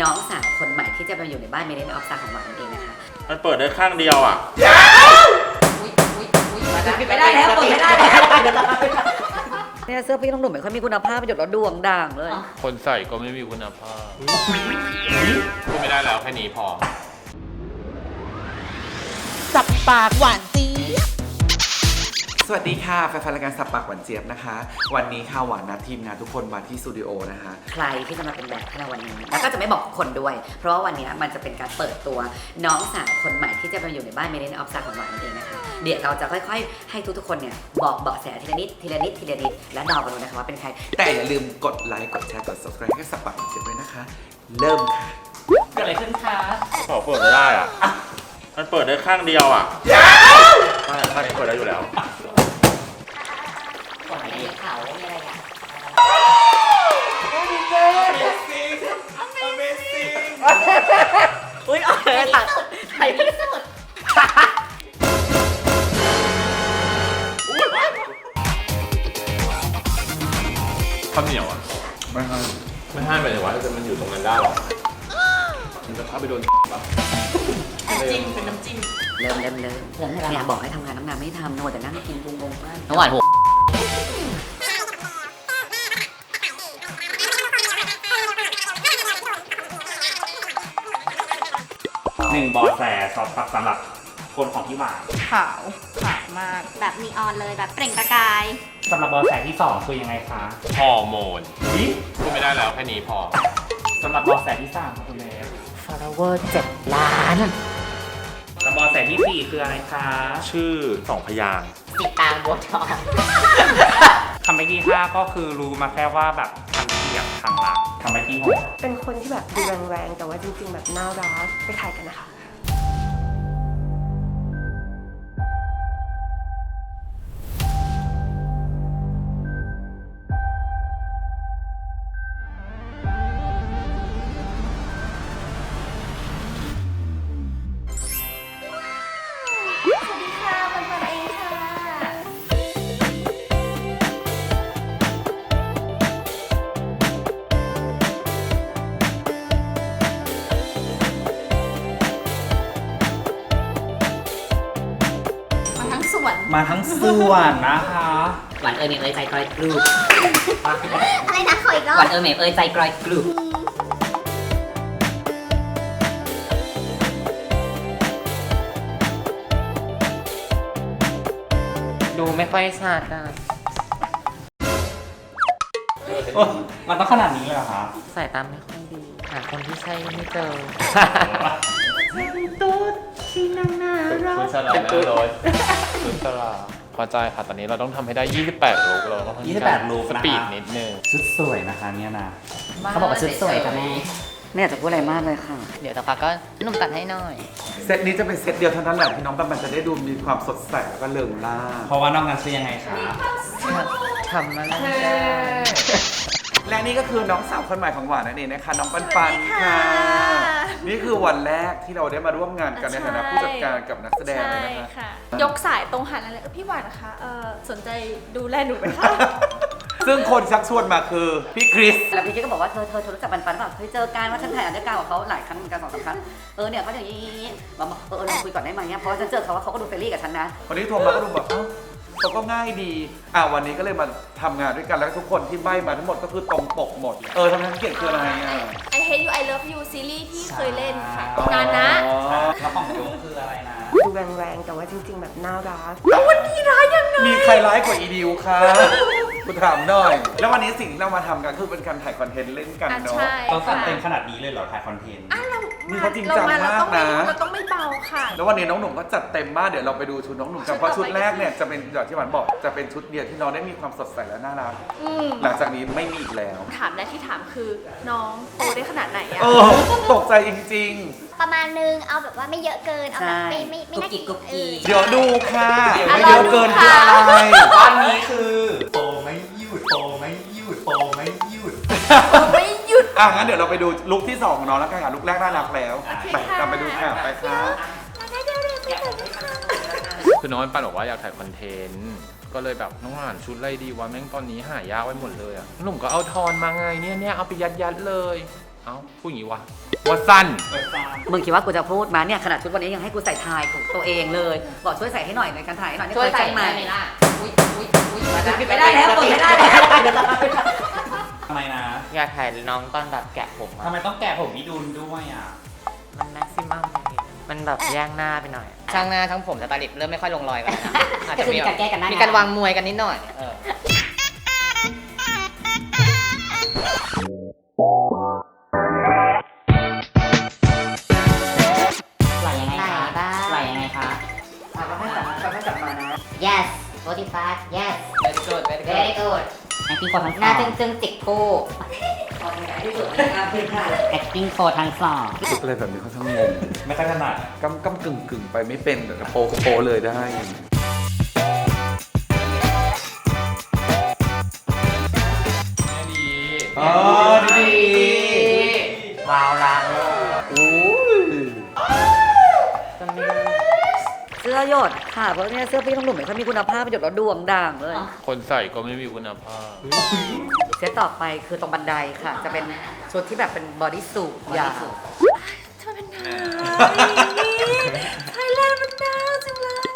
น้องสาวคนใหม่ที่จะมาอยู่ในบ้านเมเดนออฟซาของหวานนั่นเองนะคะมันเปิดได้ข้างเดียวอะอุ้ยอุ้ยอุ้ยไม่ได้แล้วเปิดไม่ได้แล้วเนี่ยเสื้อพี่น้องหนุ่มไม่ค่อยมีคุณภาพหยดแล้วดวงด่างเลย คนใส่ก็ไม่มีคุณภาพพูดไม่ได้แล้วแค่นี้พอสับปากหวานเจี๊ยบส วัสดีค่ะแฟนๆรายการสับปากหวานเจี๊ยบนะคะ วันนี้ค่ะหวานนัดทีมงานทุกคนมาที่สตูดิโอนะคะ ใครที่จะมาเป็นแบบให้เราวันนี้แล้วก็จะไม่บอกคนด้วย เพราะว่าวันนี้มันจะเป็นการเปิดตัวน้องสาวคนใหม่ที่จะมาอยู่ในบ้านเมเดนออฟซาของหวานนั่นเองนะคะ เดี๋ยวเราจะค่อยๆ ให้ทุกๆคนเนี่ยบอกเบาะแสทีละนิดทีละนิดทีละนิดและเดากันดูนะคะว่าเป็นใคร แต่อย่าลืมกดไลค์กดแชร์กด subscribe ให้สับปากหวานเจี๊ยบด้วยนะคะ เริ่มค่ะเกิดอะไรขึ้นคะขอเปิดไม่ได้อะ มันเปิดได้ข้างเดียวอะใช่ข้างนี้เปิดได้อยู่แล้ว ก่อนในเขามีอะไรอะอุ้ยเอาเลยค่ะไทยที่สุดข้าวเหนียวอะ ไม่ให้ไม่ให้หมายถึงว่าจะมันอยู่ตรงนั้นได้หรอมันจะเข้าไปโดนปะจิ้มเป็นน้ำจิ้มเริ่มเริ่มเริ่มเนี่ยบอกให้ทำงานน้ำงานไม่ทำโนแต่นั่งกินพุงงงมากน้ำหวานหัว หนึ่งบอแสสอบสำหรับคนของพี่หวานขาวขาวมาก แบบนีออนเลยแบบเปล่งประกาย สำหรับบอแสที่สองคือยังไงคะฮอร์โมนพูดไม่ได้แล้วแค่นี้พอ สำหรับบอแสที่สามค่ะคุณเลฟฟอลโเวอร์เจ็ดล้านแล้วบอแสที่สี่คืออะไรคะชื่อสองพยางค์สีตางบัวทอง คำไปที่ห้าก็คือรู้มาแค่ว่าแบบทางเทียบทางหลักคำ ไปที่หกเป็นคนที่แบบดูแรงๆแต่ว่าจริง ๆ แบบน่ารักไปถ่ายกันนะคะ มาทั้งส่วนนะคะ หวานเออเมมเอยใจกรอยกรูบอะไรนะขออีกรอหวาบนเออเมมเอยใจกรอยกรูบดูไม่ค่อยชัดอะมันต้องขนาดนี้เลยเหรอคะสายตาไม่ค่อยดี หาคนที่ใช่ไม่เจอ คุณฉลาดแน่เลยคุณฉลาดพอใจค่ะตอนนี้เราต้องทำให้ได้ 28ลูกเราต้อง28ลูกสนะคะ ปีดนิดนึง ชุดสวยนะคะเนี่ยนะเขาบอกว่าชุดสวยค่ะแม่ไม่อยากจะพูดอะไรมากเลยค่ะ เดี๋ยวต่อไปก็หนุ่มตัดให้หน่อย เซตนี้จะเป็นเซตเดียวเท่านั้นแหละที่น้องปันปันจะได้ดูมีความสดใสแล้วก็เริงล่า เพราะว่านอกนั้นคือยังไงคะ ทำมาแล้วจ้า และนี่ก็คือน้องสาวคนใหม่ของหวานนั่นเองนะคะน้องปันปันค่ะ นี่คือวันแรกที่เราได้มาร่วมงานกันในฐานะผู้จัดการกับนักแสดงเลยใช่นะคะค่ะยกสายตรงหันอะไรเออพี่หวานนะคะเออสนใจดูแลหนูไหมคะซึ่งคนชักชวนมาคือพี่คริส แล้วพี่กิ๊กก็บอกว่าเธอเธอเธอรู้จักปันปันเปล่าเคยเจอกันว่าฉันถ่ายอันเดอร์กราวกับเขาหลายครั้งเหมือนกันสองสามครั้งเออเนี่ยเขาอย่างนี้บอกเออเออลองคุยก่อนได้ไหมเนี่ยเพราะว่าฉันเจอเขาว่าเขาก็ดูเฟรนลี่กับฉันนะวันนี้โทรมาก็ดูแบบ เอ้าเขาก็ง่ายดี อะวันนี้ก็เลยมาทำงานด้วยกันแล้วทุกคนที่ใบมาทั้งหมดก็คือตรงปกหมด เออทำไมเก่งคืออะไรอะ I Hate You I Love You ซีรีส์ที่เคยเล่นค่ะนานนะอ๋อแล้วของโยกคืออะไรนะ ดูแรงๆแต่ว่าจริง ๆ แบบน่ารักมีใครร้ายกว่าอีดิวคะ กูถามหน่อย แล้ววันนี้สิ่งที่เรามาทำกันคือเป็นการถ่ายคอนเทนต์เล่นกันอะเนาะใช่ต้องจัดค่ะเต็มขนาดนี้เลยเหรอถ่ายคอนเทนต์ อะเรานี่เขาจริงจังเรมากเราต้องไม่นะ เราต้องไม่เบาค่ะ แล้ววันนี้น้องหนุ่มก็จัดเต็มมากเดี๋ยวเราไปดูชุดน้องหนุ่มกันเพราะชุดแรกเนี่ยจะเป็นอย่างที่หวานบอกจะเป็นชุดเดียวที่น้องได้มีความสดใสและน่ารักอืมหลังจากนี้ไม่มีอีกแล้วถามแรกที่ถามคือน้องโตได้ขนาดไหนอะ เออตกใจจริง ประมาณนึง เอาแบบว่าไม่เยอะเกิน เอาแบบไม่ไม่ไม่น่ากุ๊กกิ๊กกุ๊กกิ๊กๆเดี๋ยวดูค่ะอะไม่เยอะเกินรอดูคือค่ะอะไรตอนนี้คือโตไม่หยุด โตไม่หยุดโตไม่หยุด ไม่หยุด อะงั้นเดี๋ยวเราไปดูลุคที่สองของน้องแล้วกันค่ะลุคแรกน่ารักแล้วโอเคไปค่ะกลับไปดูค่ะไปค่ะคือน้องปันบอกว่าอยากถ่ายคอนเทนต์ ก็เลยแบบน้องอ่านชุดอะไรดีวะแม่งตอนนี้หายากไปหมดเลยอะหนุ่มก็เอาทอนมาไงเนี่ยเนี่ยเอาไปยัดยัดๆเลย เอ้าพูดอย่างนี้วะว่าสั้น มึงคิดว่ากูจะพูดมาเนี่ยขนาดชุดวันนี้ยังให้กูใส่ทายของตัวเอง เลยบอกช่วยใส่ให้หน่อยในการถ่ายให้หน่อยนี่เคยใส่มาอุ้ยอุ้ยอุ้ยไม่ได้แล้วกดไม่ได้แล้วทำไมนะ อยากถ่ายน้องตอนแบบแกะผมอะทำไมต้องแกะผมพี่ดุลด้วยอะ มันแม็กซิมัมมันแบบแย่งหน้าไปหน่อย ช่างหน้าช่างผมสไตลิสต์เริ่มไม่ค่อยลงรอยกันแล้วนะอาจจะมีการแก้กันมีการวางมวยกันนิดหน่อย เอ 45 yes very good very good very good แอคติ้งโคทั้งหน้าจึงจึงจิกคู่เอาในไหนที่สุดนะครับพี่ค่ะแอคติ้งโคทั้งสองชุดอะไรแบบนี้ค่อนข้างงงไม่ค่อยถนัดกำกำกึ่งกึ่งไปไม่เป็นแต่โปก็โปเลยได้ดีอ๋อดี หยดค่ะ เพราะเนี่ยเสื้อพี่ต้องหนุ่มไม่ค่อยมีคุณภาพมันหยดแล้วดวงด่างเลยคนใส่ก็ไม่มีคุณภาพ เซตต่อไปคือตรงบันไดค่ะ จะเป็นชุดที่แบบเป็นบอดี้สูทยาว ทำไมเป็นหนาวไทยแลนด์มันหนาวจังเลย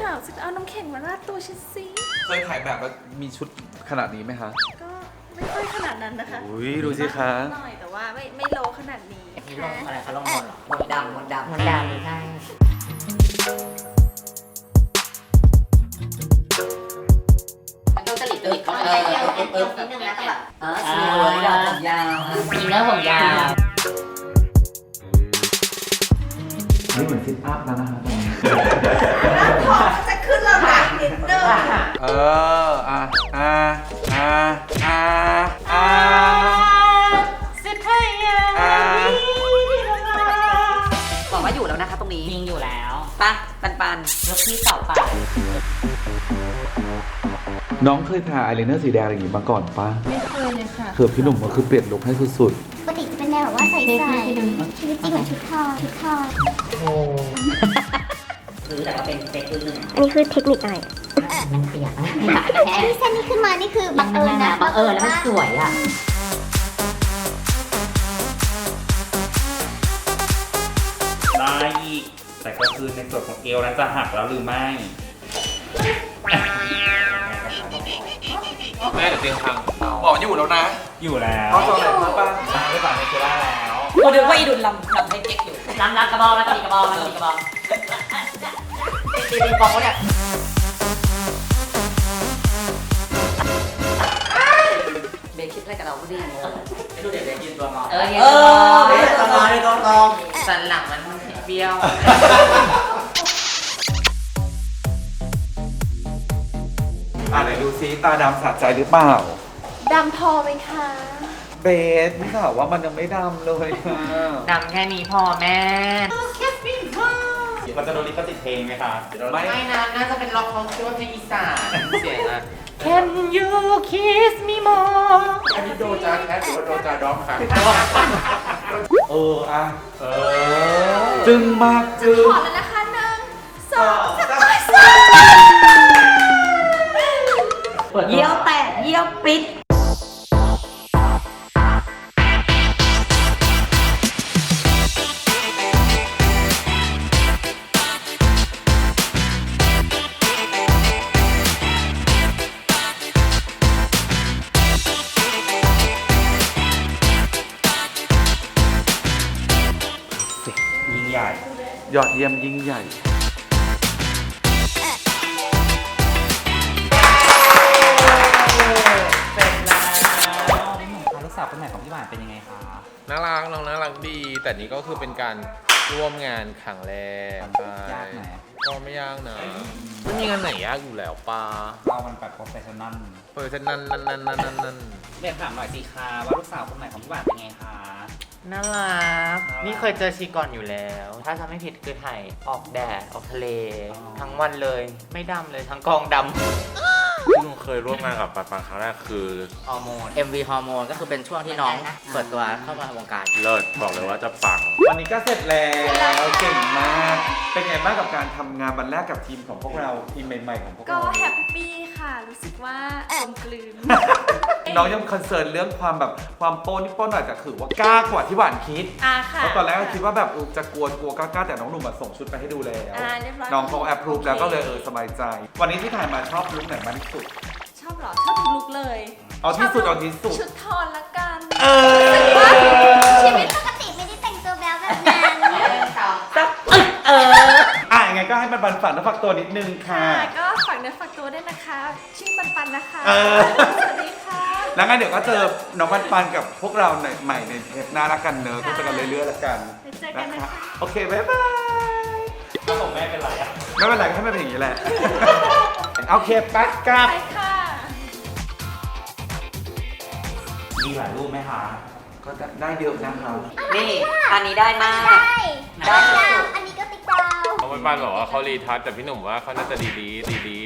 หนาวสิเอาน้ำแข็งมาราดตัวฉันสิ เคยถ่ายแบบแล้วมีชุดขนาดนี้ไหมคะ ก็ไม่ค่อยขนาดนั้นนะคะอุ้ยดูสิคะ หน่อยแต่ว่าไม่ไม่โลขนาดนี้มีลงอะไรคะลงมนต์เหรอมนต์ดำมนต์ดำมันดำใช่ มันดูจริตจริตเขาเลยเออเออเออนิดนึงนะแต่แบบเออสวยดอกผมยาวมีเนื้อผมยาวนี่เหมือนซิปอัพแล้วนะคะตอนนี้จะขึ้นระดับนิดนึง เออ อะ ยกที่ต่อไป น้องเคยทาอายไลเนอร์สีแดงอะไรอย่างงี้มาก่อนปะไม่เคยเลยค่ะ คือพี่หนุ่มก็คือเปลี่ยนลุคให้สุดปกติจะเป็นแนวแบบว่าใส่ใส่ชีวิตจริงเหมือนชุดทอชุดทอหรือแต่ว่าเป็นเป็นคือหนึ่งอันนี้คือเทคนิคอะไรมันเปียกนะแค่ที่เส้นนี้ขึ้นมานี่คือบังเอิญนะบังเอิญแล้วมันสวยอะได้อีก แต่ก็คือในส่วนของเอวนั้นจะหักแล้วหรือไม่แม่เดี๋ยวเตียงพังๆบอกอยู่แล้วนะ อยู่แล้วเขาจะอะไรมาบ้างไม่ฝันในคือได้แล้วกูนึกว่าอีดุลลำลำให้เก๊กอยู่ลำลำกระบอกแล้วก็มีกระบอกแล้วก็มีกระบอกตีปิงปองวะเนี่ยเบคคิดอะไรกับเราพูดดิไม่ดูเด็กเลยกินตัวงอเออเออเบคตัวงอเลยตัวงอสันหลังมัน เบี้ยว อะไหนดูซิตาดำสะใจหรือเปล่า ดำพอไหมคะ เบสไม่ข่าวว่ามันยังไม่ดำเลยค่ะดำแค่นี้พอแม่เราจะโดนลิขสิทธิ์เพลงไหมคะไม่ไม่นะน่าจะเป็นล็อกของชื่อว่าเพลงอีสานเสียงอะ Can you kiss me more อันนี้โดจาแคทหรือว่าโดจาด็อกค่ะ เอออะเออจึงมากจึงขอแล้วนะคะหนึ่งสองสามเยอดเยี่ยมยิ่งใหญ่ลูกสาวคนใหม่ของพี่หวานเป็นยังไงคะน่ารักน้องน่ารักดี แต่นี่ก็คือเป็นการร่วมงานครั้งแรกใช่ยากไหมก็ไม่ยากนะไม่มีงานไหนยากอยู่แล้วปาเรามันแบบโปรเฟชชั่นนัลเปิดเส้นนั่นนั่นนั่นนั่นนั่นนั่นเรียนถามหน่อยสิคะว่าลูกสาวคนใหม่ของพี่หวานเป็นไงคะ น่ารัก นี่เคยเจอชีก่อนอยู่แล้ว ถ้าจำไม่ผิดคือถ่ายออกแดด ออกทะเล ทั้งวันเลย ไม่ดำเลยทั้งกองดำ ที่ลุงเคยร่วมงานกับปันปันครั้งแรกคือฮอร์โมน MV ฮอร์โมนก็คือเป็นช่วงที่น้องเปิดตัวเข้ามาวงการ เลิศบอกเลยว่าจะปัง วันนี้ก็เสร็จแล้วเก่งมาก เป็นไงบ้างกับการทำงานวันแรกกับทีมของพวกเราทีมใหม่ๆของพวกก็เรา แฮปปี้ค่ะ รู้สึกว่ากลมกลืน น้องยังคอนเซิร์นเรื่องความแบบความโป้นิดโป้หน่อยแต่คือว่ากล้ากว่าที่หวานคิด อ่าค่ะ เพราะตอนแรกก็คิดว่าแบบเออจะกลัวกลัวกล้าๆแต่น้องหนุ่มมาส่งชุดไปให้ดูแล้ว อ่าเรียบร้อยน้องเขาแอปพรูฟโอเคแล้วก็เลยเออสบายใจ วันนี้ที่ถ่ายมาชอบลุคไหนมากที่สุดชอบเหรอ ชอบทุกลุกเลยเอาที่สุดชบเอาที่สุด ชุดทอนละกันเออชีวิตปกติไม่ได้แต่งตัวแบบแบบนั้นอะยังไงก็ให้มันบันฝันและฝากตัวนิดนึงค่ะ ค่ะก็ฝากเนื้อฝากตัวด้วยนะคะ ชื่อปันปันนะคะ เออ สวัสดีค่ะ แล้วงั้นเดี๋ยวก็เจอน้องปันปันกับพวกเราในใหม่ในเทปหน้าละกันเนอะก็เจอกันเรื่อยๆละกันไปเจอกันนะคะ โอเคบ๊ายบายถ้าผมแม่เป็นไรอะ ไม่เป็นไรก็ให้มันเป็นอย่างนี้แหละ โอเคปัดกลับ ไปค่ะ มีหลายรูปไหมคะ ก็ได้เยอะนะครับ นี่ อันนี้ได้มากได้ได้ดาวอันนี้ก็ติ๊กดาวเขาไม่ปันบอกว่าเขารีทัชแต่พี่หนุ่มว่าเขาน่าจะดีดีดีดี